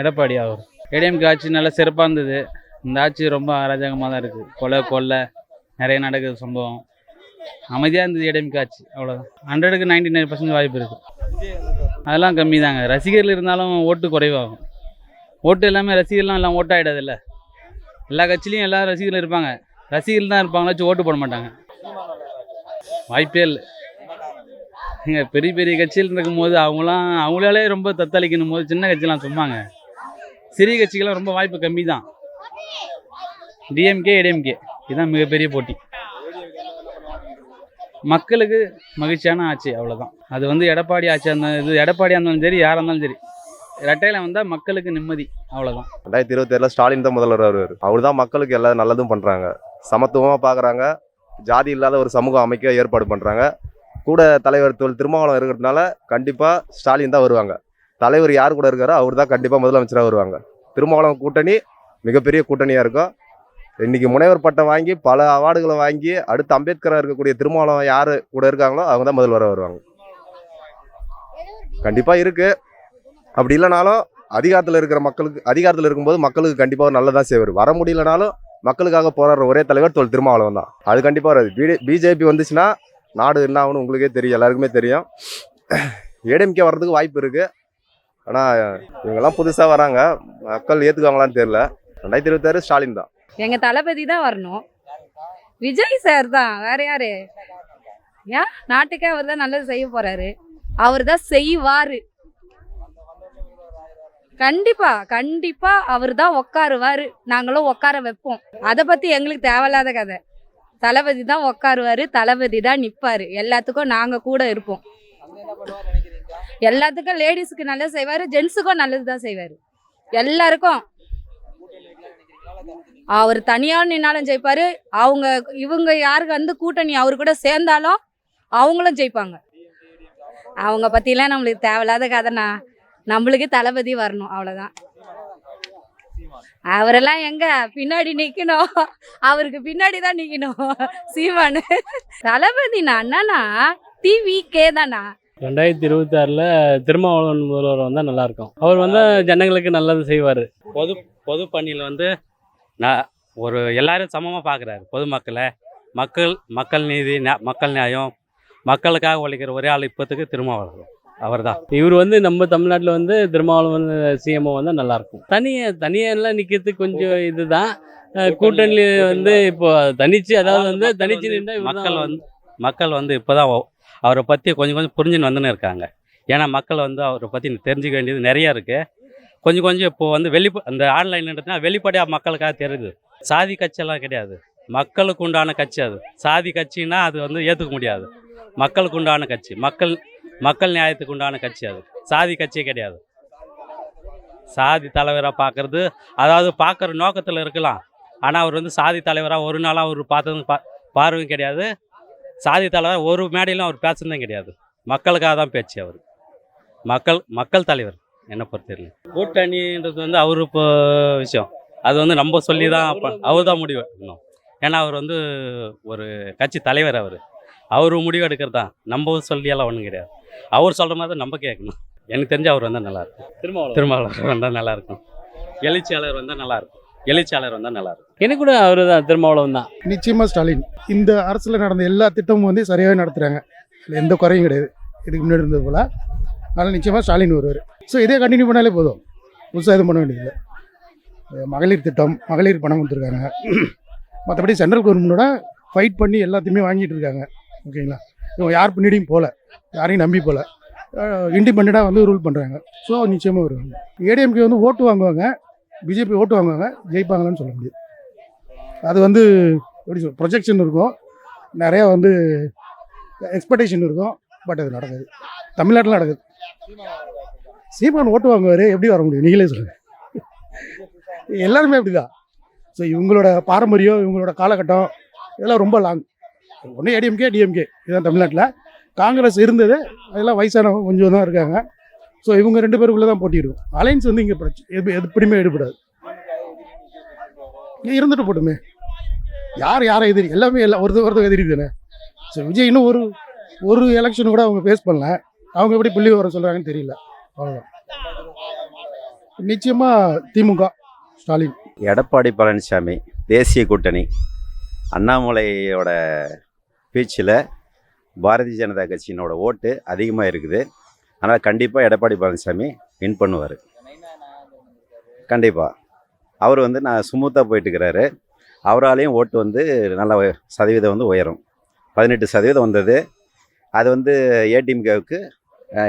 எடப்பாடி அவர் ஏடிஎம்கே ஆட்சி நல்லா சிறப்பாக இருந்தது. இந்த ஆட்சி ரொம்ப அராஜகமாக தான் இருக்குது கொலை கொள்ளை நிறைய நடக்குது சம்பவம். அமைதியாக இருந்தது ஏடிஎம்கே ஆட்சி அவ்வளோதான் ஹண்ட்ரடுக்கு நைன்டி நைன் பர்சன்ட் வாய்ப்பு இருக்குது அதெல்லாம் கம்மி தாங்க. ரசிகர்கள் இருந்தாலும் ஓட்டு குறைவாகும். ஓட்டு எல்லாமே ரசிகர்லாம் எல்லாம் ஓட்டாயிடாதுல்ல எல்லா கட்சியிலையும் எல்லா ரசிகர்களும் இருப்பாங்க. ரசிகர்கள் தான் இருப்பாங்களா வச்சு ஓட்டு போட மாட்டாங்க. வாய்ப்பே இல்லை. பெரிய பெரிய கட்சியில் இருக்கும்போது அவங்களாம் அவங்களாலே ரொம்ப தத்தளிக்கணும் போது சின்ன கட்சிலாம் சும்மாங்க. சிறிய கட்சிகள்லாம் ரொம்ப வாய்ப்பு கம்மி தான் டிஎம்கே ஏடிஎம்கே இதுதான் மிகப்பெரிய போட்டி. மக்களுக்கு மகிழ்ச்சியான ஆட்சி அவ்வளோதான் அது வந்து எடப்பாடி ஆட்சியாக இருந்தாலும் இது எடப்பாடியாக இருந்தாலும் சரி யாராக இருந்தாலும் சரி. ரெட்டையில வந்தால் மக்களுக்கு நிம்மதி அவ்வளோதான் ரெண்டாயிரத்தி இருபத்தேழில் ஸ்டாலின் தான் முதல்வர் வருவார். அவர் தான் மக்களுக்கு எல்லா நல்லதும் பண்ணுறாங்க சமத்துவமாக பார்க்குறாங்க ஜாதி இல்லாத ஒரு சமூகம் அமைக்க ஏற்பாடு பண்ணுறாங்க கூட தலைவர் தொல் திருமாவளம் இருக்கிறதுனால கண்டிப்பாக ஸ்டாலின் தான் வருவாங்க. தலைவர் யார் கூட இருக்காரோ அவர் தான் கண்டிப்பாக முதலமைச்சராக வருவாங்க. திருமாவளவன் கூட்டணி மிகப்பெரிய கூட்டணியாக இருக்கும் இன்னைக்கு முனைவர் பட்டம் வாங்கி பல அவார்டுகளை வாங்கி அடுத்து அம்பேத்கராக இருக்கக்கூடிய திருமாவளவன் யார் கூட இருக்காங்களோ அவங்க தான் முதல்வராக வருவாங்க. கண்டிப்பாக இருக்குது அப்படி இல்லைனாலும் அதிகாரத்தில் இருக்கிற மக்களுக்கு அதிகாரத்தில் இருக்கும்போது மக்களுக்கு கண்டிப்பாக நல்லதான் செய்வார். வர முடியலனாலும் மக்களுக்காக போராடுற ஒரே தலைவர் தொல் திருமாவளவன் தான். அது கண்டிப்பாக வராது. பிடி பிஜேபி வந்துச்சுன்னா நாடு என்ன ஆகும்னு உங்களுக்கே தெரியும். எல்லாருக்குமே தெரியும். ஏடிஎம்கே வர்றதுக்கு வாய்ப்பு இருக்குது ஆனால் இவங்கெல்லாம் புதுசாக வராங்க. மக்கள் ஏற்றுக்குவாங்களான்னு தெரியல. ரெண்டாயிரத்தி இருபத்தாறு ஸ்டாலின் தான். எங்கள் தளபதி தான் வரணும். விஜய் சார் தான். வேற யாரு? ஏன் நாட்டுக்கே அவர் தான் நல்லது செய்ய போறாரு. அவர் தான் செய்வாரு. கண்டிப்பா கண்டிப்பா அவர் தான் உட்காருவாரு நாங்களும் உட்கார வைப்போம். அதை பத்தி எங்களுக்கு தேவையில்லாத கதை. தளபதி தான் உட்காருவாரு தளபதி தான் நிப்பாரு. எல்லாத்துக்கும் நாங்க கூட இருப்போம். எல்லாத்துக்கும் லேடிஸுக்கு நல்லது செய்வாரு ஜென்ஸுக்கும் நல்லது தான் செய்வாரு. எல்லாருக்கும். அவர் தனியா நின்னாலும் ஜெயிப்பார். அவங்க இவங்க யாருக்கு வந்து கூட்டணி அவர் கூட சேர்ந்தாலும் அவங்களும் ஜெயிப்பாங்க. அவங்க பற்றிலாம் நம்மளுக்கு தேவையில்லாத கதைண்ணா. நம்மளுக்கு தளபதி வரணும் அவ்வளவுதான். அவரெல்லாம் எங்க? பின்னாடி நிக்கணும். அவருக்கு பின்னாடி தான் நிக்கணும். சீமானு. தளபதினா அண்ணனா டிவி கே தானா? ரெண்டாயிரத்தி இருபத்தாறில் திருமாவளவன் முதல்வர் வந்தால் நல்லாயிருக்கும். அவர் வந்து ஜனங்களுக்கு நல்லது செய்வார். பொது பொது பணியில் வந்து நான் ஒரு எல்லாரும் சமமாக பார்க்குறாரு பொதுமக்களை மக்கள் மக்கள் நீதி நியா- மக்கள் நியாயம் மக்களுக்காக உழைக்கிற ஒரே ஆள் இப்போத்துக்கு திருமாவளவன். அவர் தான் இவர் வந்து நம்ம தமிழ்நாட்டில் வந்து திருமாவளவன் சிஎம்ஓ வந்தால் நல்லாயிருக்கும். தனியாக தனியெல்லாம் நிற்கிறதுக்கு கொஞ்சம் இதுதான். அஹ் கூட்டணி வந்து இப்போ தனிச்சு அதாவது வந்து தனிச்சு நின்றா மக்கள் வந்து மக்கள் வந்து இப்போ தான் அவரை பற்றி கொஞ்சம் கொஞ்சம் புரிஞ்சுன்னு வந்துன்னு இருக்காங்க. ஏன்னா மக்கள் வந்து அவரை பற்றி தெரிஞ்சுக்க வேண்டியது நிறையா இருக்குது கொஞ்சம் கொஞ்சம் இப்போ வந்து வெளி அந்த ஆன்லைன்ன்றதுனா வெளிப்படையாக மக்களுக்காக தெரியுது. சாதி கட்சியெல்லாம் கிடையாது. மக்களுக்கு உண்டான கட்சி அது. சாதி கட்சின்னா அது வந்து ஏற்றுக்க முடியாது. மக்களுக்கு உண்டான கட்சி. மக்கள் மக்கள் நியாயத்துக்கு உண்டான கட்சி அது. சாதி கட்சியே கிடையாது. சாதி தலைவராக பார்க்குறது அதாவது பார்க்குற நோக்கத்தில் இருக்கலாம். ஆனால் அவர் வந்து சாதி தலைவராக ஒரு நாளாக அவர் பார்த்தது பா பார்வையும் கிடையாது. சாதி தலைவர் ஒரு மேடையிலும் அவர் பேசுனதும் கிடையாது. மக்களுக்காக தான் பேச்சு அவர். மக்கள் மக்கள் தலைவர். என்னை பொறுத்தவரையிலும். கூட்டணின்றது வந்து அவர் இப்போ விஷயம். அது வந்து நம்ம சொல்லி தான் அவர் தான் முடிவு எடுக்கணும். ஏன்னா அவர் வந்து ஒரு கட்சி தலைவர் அவர். அவர் முடிவு எடுக்கிறது தான் நம்ம சொல்லியெல்லாம் ஒன்றும் கிடையாது. அவர் சொல்கிற மாதிரி தான் நம்ம கேட்கணும். எனக்கு தெரிஞ்சு அவர் வந்தால் நல்லாயிருக்கும் திருமாவளவன். திருமாவளவர் வந்தால் நல்லாயிருக்கும் எழுச்சியாளர் வந்தால் நல்லாயிருக்கும் எழுச்சியாளர் வந்தால் நல்லாயிருக்கும் எனக்கு கூட அவர் தான் திருமாவளவன் தான். நிச்சயமாக ஸ்டாலின். இந்த அரசில் நடந்த எல்லா திட்டமும் வந்து சரியாகவே நடத்துகிறாங்க எந்த குறையும் கிடையாது. இதுக்கு முன்னாடி இருந்தது போல். அதனால் நிச்சயமாக ஸ்டாலின் வருவார். ஸோ இதே கண்டினியூ பண்ணாலே போதும். புதுசாக எதுவும் பண்ண வேண்டியதில்லை. மகளிர் திட்டம் மகளிர் பணம் கொடுத்துருக்காங்க. மற்றபடி சென்ட்ரல் கவர்மெண்டோட ஃபைட் பண்ணி எல்லாத்தையுமே வாங்கிட்டு இருக்காங்க. ஓகேங்களா? இவங்க யார் பின்னாடியும் போகல யாரையும் நம்பி போகல இண்டிபெண்ட்டாக வந்து ரூல் பண்ணுறாங்க ஸோ நிச்சயமாக வருவாங்க. ஏடிஎம்கே வந்து ஓட்டு வாங்குவாங்க. பிஜேபி ஓட்டு வாங்குவாங்க ஜெயிப்பாங்கன்னு சொல்ல முடியாது. அது வந்து எப்படி சொல் ப்ரொஜெக்ஷன் இருக்கும். நிறையா வந்து எக்ஸ்பெக்டேஷன் இருக்கும் பட் அது நடக்குது. தமிழ்நாட்டில் நடக்குது. சீமான் ஓட்டு வாங்குவார் எப்படி வர முடியும்? நீங்களே சொல்லுங்கள் எல்லாருமே அப்படிதான். ஸோ இவங்களோட பாரம்பரியம் இவங்களோட காலகட்டம் இதெல்லாம் ரொம்ப லாங் ஒன்று ஏடிஎம்கே டிஎம்கே இதுதான் தமிழ்நாட்டில். காங்கிரஸ் இருந்தது அதெல்லாம் வயசானவங்க கொஞ்சம் தான் இருக்காங்க. ஸோ இவங்க ரெண்டு பேருக்குள்ளே தான் போட்டிடுவோம் அலைன்ஸ் வந்து இங்கே பிரச்சனை எது எப்படியுமே எடுபடாது. இருந்துட்டு போட்டுமே. யார் யாரை எதிரி எல்லாமே எல்லாம் ஒருத்தர் ஒருத்தர் எதிரி தானே. ஸோ விஜய் இன்னும் ஒரு ஒரு எலெக்ஷன் கூட அவங்க ஃபேஸ் பண்ணல. அவங்க எப்படி புள்ளி வர சொல்கிறாங்கன்னு தெரியல. அவ்வளோதான் நிச்சயமாக திமுக ஸ்டாலின். எடப்பாடி பழனிசாமி தேசிய கூட்டணி அண்ணாமலையோட பேச்சில் பாரதிய ஜனதா கட்சியினோட ஓட்டு அதிகமாக இருக்குது. ஆனால் கண்டிப்பாக எடப்பாடி பழனிசாமி வின் பண்ணுவார். கண்டிப்பாக அவர் வந்து நான் சுமூத்தாக போயிட்டுருக்கிறாரு. அவராலையும் ஓட்டு வந்து நல்ல சதவீதம் வந்து உயரும். பதினெட்டு சதவீதம் வந்தது. அது வந்து ஏடிஎம்கேவுக்கு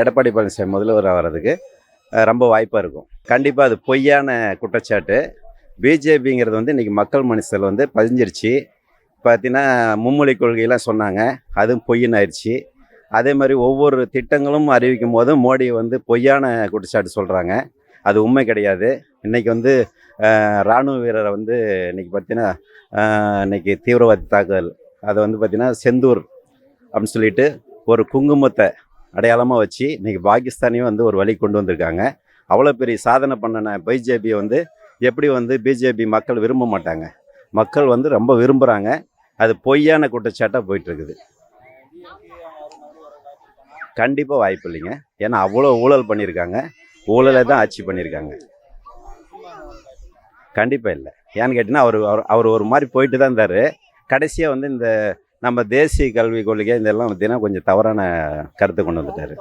எடப்பாடி பழனிசாமி முதல்வர் ஆகிறதுக்கு ரொம்ப வாய்ப்பாக இருக்கும். கண்டிப்பாக அது பொய்யான குற்றச்சாட்டு. பிஜேபிங்கிறது வந்து இன்றைக்கி மக்கள் மனுஷல் வந்து பதிஞ்சிருச்சு. பார்த்தீங்கன்னா மும்மொழி கொள்கையெல்லாம் சொன்னாங்க. அதுவும் பொய்ன்னு ஆயிடுச்சு அதே மாதிரி ஒவ்வொரு திட்டங்களும் அறிவிக்கும் போதும் மோடி வந்து பொய்யான குற்றச்சாட்டு சொல்கிறாங்க அது உண்மை கிடையாது. இன்றைக்கி வந்து இராணுவ ராணுவ வீரரை வந்து இன்றைக்கி பார்த்தீங்கன்னா இன்றைக்கி இன்னைக்கு தீவிரவாதி தாக்குதல். அதை வந்து பார்த்திங்கன்னா செந்தூர் அப்படின்னு சொல்லிட்டு ஒரு குங்குமத்தை அடையாளமாக வச்சு இன்றைக்கி பாகிஸ்தானையும் வந்து ஒரு வழி கொண்டு வந்திருக்காங்க. அவ்வளோ பெரிய சாதனை பண்ணின பிஜேபியை வந்து எப்படி வந்து பிஜேபி மக்கள் விரும்ப மாட்டாங்க? மக்கள் வந்து ரொம்ப விரும்புகிறாங்க அது பொய்யான குற்றச்சாட்டாக போயிட்டுருக்குது கண்டிப்பாக வாய்ப்பு இல்லைங்க. ஏன்னா அவ்வளோ ஊழல் பண்ணியிருக்காங்க. ஊழலை தான் ஆட்சி பண்ணியிருக்காங்க. கண்டிப்பாக இல்லை. ஏன்னு கேட்டிங்கன்னா அவர் அவர் அவர் ஒரு மாதிரி போயிட்டு தான் இருந்தார். கடைசியாக வந்து இந்த நம்ம தேசிய கல்விக் கொள்கை இதெல்லாம் பார்த்தீங்கன்னா கொஞ்சம் தவறான கருத்தை கொண்டு வந்துட்டார்.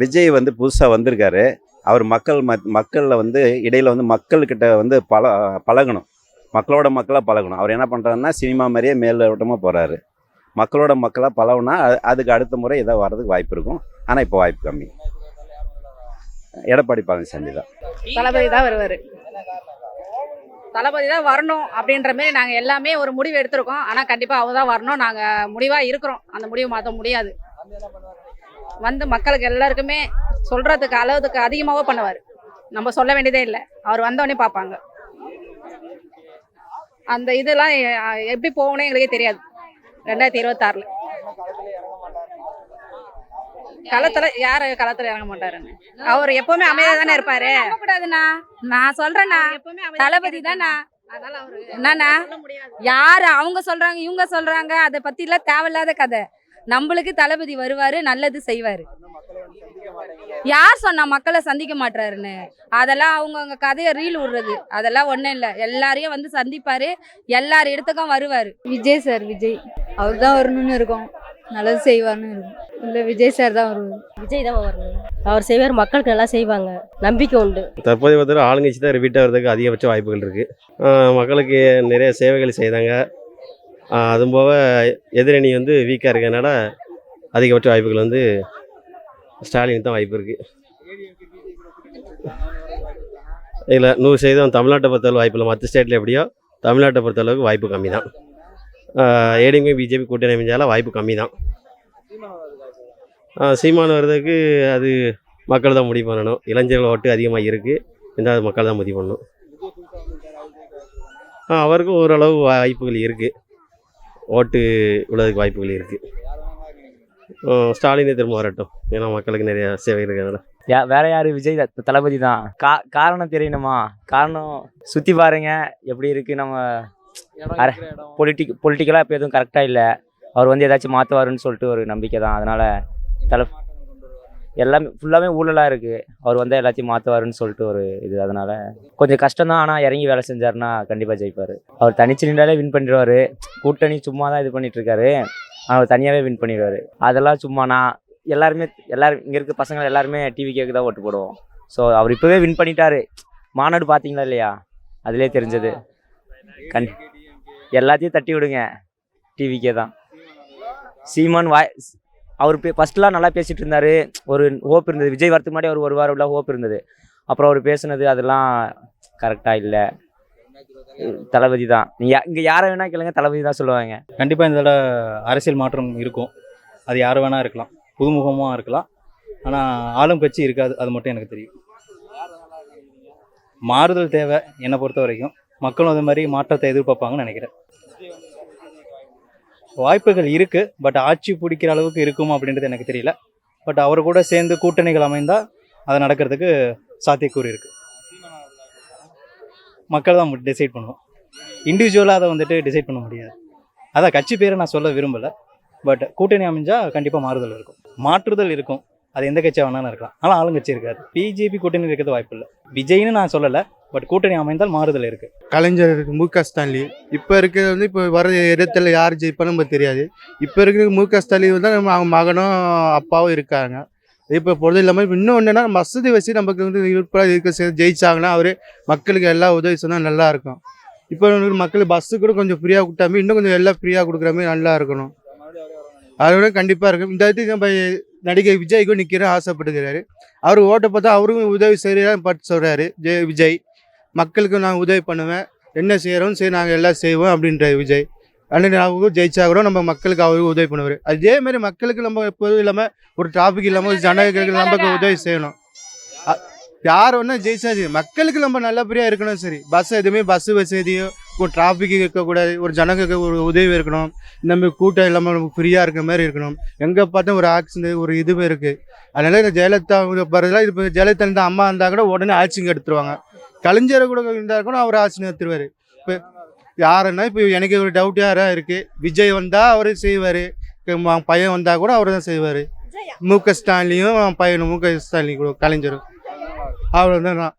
விஜய் வந்து புதுசாக வந்திருக்காரு. அவர் மக்கள் மத் மக்களில் வந்து இடையில் வந்து மக்கள்கிட்ட வந்து பழ பழகணும். மக்களோட மக்களாக பழகணும். அவர் என்ன பண்ணுறாருன்னா சினிமா மாதிரியே மேலோட்டமாக போகிறாரு மக்களோட மக்களாக பழகுனா அதுக்கு அடுத்த முறை ஏதோ வர்றதுக்கு வாய்ப்பு இருக்கும். ஆனால் இப்போ வாய்ப்பு கம்மி. எடப்பாடி பழனிசாமி தான். தளபதி தான் வருவார். தளபதி தான் வரணும் அப்படின்ற மாரி நாங்கள் எல்லாமே ஒரு முடிவு எடுத்திருக்கோம். ஆனால் கண்டிப்பாக அவர் தான் வரணும். நாங்கள் முடிவாக இருக்கிறோம். அந்த முடிவு மாற்ற முடியாது. வந்து மக்களுக்கு எல்லாருக்குமே சொல்கிறதுக்கு அளவுக்கு அதிகமாகவே பண்ணுவார். நம்ம சொல்ல வேண்டியதே இல்லை. அவர் வந்தோடனே பார்ப்பாங்க. அந்த இதெல்லாம் எப்படி போகணும் எங்களுக்கே தெரியாது. ரெண்டாயிரத்தி இருபத்தாறில். களத்துல யாரு களத்துல இறங்க மாட்டாருன்னு? அவர் எப்பவுமே அமைதியா தானே இருப்பாரு. கூடாதுண்ணா நான் சொல்றேண்ணா. எப்பவுமே தளபதி தானா அதனால அவரு என்னண்ணா? யாரு? அவங்க சொல்றாங்க இவங்க சொல்றாங்க. அதை பத்தி எல்லாம் தேவையில்லாத கதை. நம்மளுக்கு தளபதி வருவாரு நல்லது செய்வாரு. யார் சொன்னா மக்களை சந்திக்க மாட்டாருன்னு அதெல்லாம் அவங்கவுங்க கதையை ரீல் விடுறது. அதெல்லாம் ஒண்ணும் இல்ல. எல்லாரையும் வந்து சந்திப்பாரு. எல்லார் இடத்துக்கும் வருவாரு. விஜய் சார் விஜய். அவர் தான் வரணும்னு இருக்கோம். நல்லது செய்வார்னு இருக்கும். இல்லை விஜய் சார் தான் வருவார். விஜய் தான் வரணும். அவர் செய்வார் மக்களுக்கு நல்லா செய்வாங்க. நம்பிக்கை உண்டு. தற்போதைய பார்த்தா ஆளுங்கட்சி தான் ரிப்பீட் ஆகிறதுக்கு அதிகபட்ச வாய்ப்புகள் இருக்குது மக்களுக்கு நிறைய சேவைகள் செய்தாங்க. அதுவும் போக எதிரணி வந்து வீக்காக இருக்கிறதுனால அதிகபட்ச வாய்ப்புகள் வந்து ஸ்டாலின் தான் வாய்ப்பு இருக்குது இல்லை நூறு சதவீதம் தமிழ்நாட்டை பொறுத்தளவு வாய்ப்பு இல்லை. மற்ற ஸ்டேட்டில் எப்படியோ தமிழ்நாட்டை பொறுத்தளவுக்கு வாய்ப்பு கம்மி தான் ஏடிஎம்கே பிஜேபி கூட்டணி அமைஞ்சாலும் வாய்ப்பு கம்மி தான் சீமான் வர்றதுக்கு அது மக்கள் தான் முடிவு பண்ணணும். இளைஞர்கள் ஓட்டு அதிகமாக இருக்குது இருந்தால் அது மக்கள் தான் முடிவு பண்ணணும். அவருக்கும் ஓரளவு வாய்ப்புகள் இருக்குது ஓட்டு விழுறதுக்கு வாய்ப்புகள் இருக்குது ஸ்டாலினே திரும்ப வரட்டும். ஏன்னா மக்களுக்கு நிறைய சேவை இருக்கிறதுல யா வேற யாரு? விஜய் தளபதி தான். கா காரணம் தெரியணுமா? காரணம் சுற்றி பாருங்க எப்படி இருக்கு நம்ம பொலிட்டிக் பொலிட்டிக்கலாக இப்போ எதுவும் கரெக்டாக இல்லை. அவர் வந்து ஏதாச்சும் மாற்றுவாருன்னு சொல்லிட்டு ஒரு நம்பிக்கை தான். அதனால தலை எல்லாமே ஃபுல்லாகவே ஊழலாக இருக்குது அவர் வந்து எல்லாத்தையும் மாற்றுவாருன்னு சொல்லிட்டு ஒரு இது. அதனால் கொஞ்சம் கஷ்டம் தான் ஆனால் இறங்கி வேலை செஞ்சாருன்னா கண்டிப்பாக ஜெயிப்பார். அவர் தனிச்சு நின்றாலே வின் பண்ணிடுவார். கூட்டணி சும்மா தான் இது பண்ணிகிட்ருக்காரு ஆனால் அவர் தனியாகவே வின் பண்ணிடுவார். அதெல்லாம் சும்மா நான் எல்லாருமே எல்லாரும் இங்கே இருக்க பசங்க எல்லாருமே டிவி கேக்கு தான் ஓட்டு போடுவோம். ஸோ அவர் இப்போவே வின் பண்ணிட்டாரு. மாநாடு பார்த்தீங்களா இல்லையா? அதிலே தெரிஞ்சது. கண் எல்லாத்தையும் தட்டி விடுங்க. டிவிக்கே தான் சீமான் வாய் அவர் பே ஃபஸ்ட்லாம் நல்லா பேசிகிட்டு இருந்தார். ஒரு ஹோப் இருந்தது. விஜய் வரத்துக்கு முன்னாடி அவர் ஒரு வாரம் ஹோப் இருந்தது. அப்புறம் அவர் பேசுனது அதெல்லாம் கரெக்டாக இல்லை. தளபதி தான். நீங்கள் இங்கே யாரை வேணால் கேளுங்க தளபதி தான் சொல்லுவாங்க. கண்டிப்பாக இந்த தடவை அரசியல் மாற்றம் இருக்கும். அது யார் வேணால் இருக்கலாம். புதுமுகமாக இருக்கலாம். ஆனால் ஆளும் கட்சி இருக்காது. அது மட்டும் எனக்கு தெரியும். மாறுதல் தேவை என்னை பொறுத்த வரைக்கும் மக்களும் அது மாதிரி மாற்றத்தை எதிர்பார்ப்பாங்கன்னு நினைக்கிறேன். வாய்ப்புகள் இருக்குது பட் ஆட்சி பிடிக்கிற அளவுக்கு இருக்குமா அப்படின்றது எனக்கு தெரியல. பட் அவர் கூட சேர்ந்து கூட்டணிகள் அமைந்தால் அது நடக்கிறதுக்கு சாத்தியக்கூறு இருக்குது மக்கள் தான் டிசைட் பண்ணுவோம். இண்டிவிஜுவலாக அதை வந்துட்டு டிசைட் பண்ண முடியாது. அதான் கட்சி பேரை நான் சொல்ல விரும்பலை பட் கூட்டணி அமைஞ்சால் கண்டிப்பாக மாறுதல் இருக்கும். மாற்றுதல் இருக்கும். அது எந்த கட்சியாக வேணாலும் இருக்கலாம். ஆனால் ஆளுங்கட்சி இருக்காது. பிஜேபி கூட்டணி இருக்கிறது வாய்ப்பு இல்லை. விஜய்னு நான் சொல்லலை பட் கூட்டணி அமைந்தால் மாறுதல் இருக்குது கலைஞர் மு க ஸ்டாலின். இப்போ இருக்கிறது வந்து இப்போ வர இடத்துல யார் ஜெயிப்பான்னு நமக்கு தெரியாது. இப்போ இருக்கிற மு க ஸ்டாலின் தான் நம்ம அவங்க மகனும் அப்பாவும் இருக்காங்க. இப்போ பொழுது இல்லாமல் இன்னும் ஒன்றுனா வசதி வச்சு நமக்கு வந்து யூஸ்ஃபுல்லாக இருக்க ஜெயிச்சாங்கன்னா அவர் மக்களுக்கு எல்லா உதவி சொன்னால் நல்லா இருக்கும். இப்போ மக்கள் பஸ்ஸு கூட கொஞ்சம் ஃப்ரீயாக கொடுத்தாம இன்னும் கொஞ்சம் எல்லாம் ஃப்ரீயாக கொடுக்குற மாதிரி நல்லா இருக்கணும். அதோட கண்டிப்பாக இருக்கும். இந்த இடத்துக்கு நம்ம நடிகை விஜய்க்கும் நிற்கிற ஆசைப்பட்டுக்கிறாரு அவர் ஓட்டை பார்த்தா அவரும் உதவி செய்கிறா பட்டு சொல்கிறாரு ஜெய் விஜய். மக்களுக்கு நான் உதவி பண்ணுவேன். என்ன செய்கிறோம் சரி நாங்கள் எல்லாம் செய்வோம் அப்படின்றாரு விஜய். அண்ணன் அவங்க ஜெயிச்சா கூட நம்ம மக்களுக்கு அவருக்கு உதவி பண்ணுவார். அதே மாதிரி மக்களுக்கு நம்ம எப்போதும் இல்லாமல் ஒரு டிராஃபிக் இல்லாமல் ஜனங்களுக்கு நமக்கு உதவி செய்யணும். யார் ஒன்றா ஜெயிச்சா மக்களுக்கு நம்ம நல்லபடியாக இருக்கணும் சரி. பஸ் எதுவுமே பஸ் வசதியோ ஒரு டிராஃபிக் இருக்கக்கூடாது ஒரு ஜனங்களுக்கு ஒரு உதவி இருக்கணும் இந்த மாதிரி கூட்டம் இல்லாமல் நமக்கு ஃப்ரீயாக இருக்கிற மாதிரி இருக்கணும். எங்கே பார்த்தா ஒரு ஆக்சிடென்ட் ஒரு இதுவே இருக்குது அதனால இந்த ஜெயலலிதா வரதெல்லாம் இப்போ ஜெயலலிதா இருந்தால் அம்மா இருந்தால் கூட உடனே ஆட்சிங்க எடுத்துருவாங்க. கலைஞர் கூட இருந்தால் கூட அவர் ஆட்சி எடுத்துருவார் இப்போ யாருன்னா இப்போ எனக்கு ஒரு டவுட் யாராக இருக்குது விஜய் வந்தால் அவர் செய்வார். பையன் வந்தால் கூட அவர் தான் செய்வார். மு க ஸ்டாலினும் பையனும் மு க ஸ்டாலின் கூட கலைஞரும். அவ்வளோதான் நான்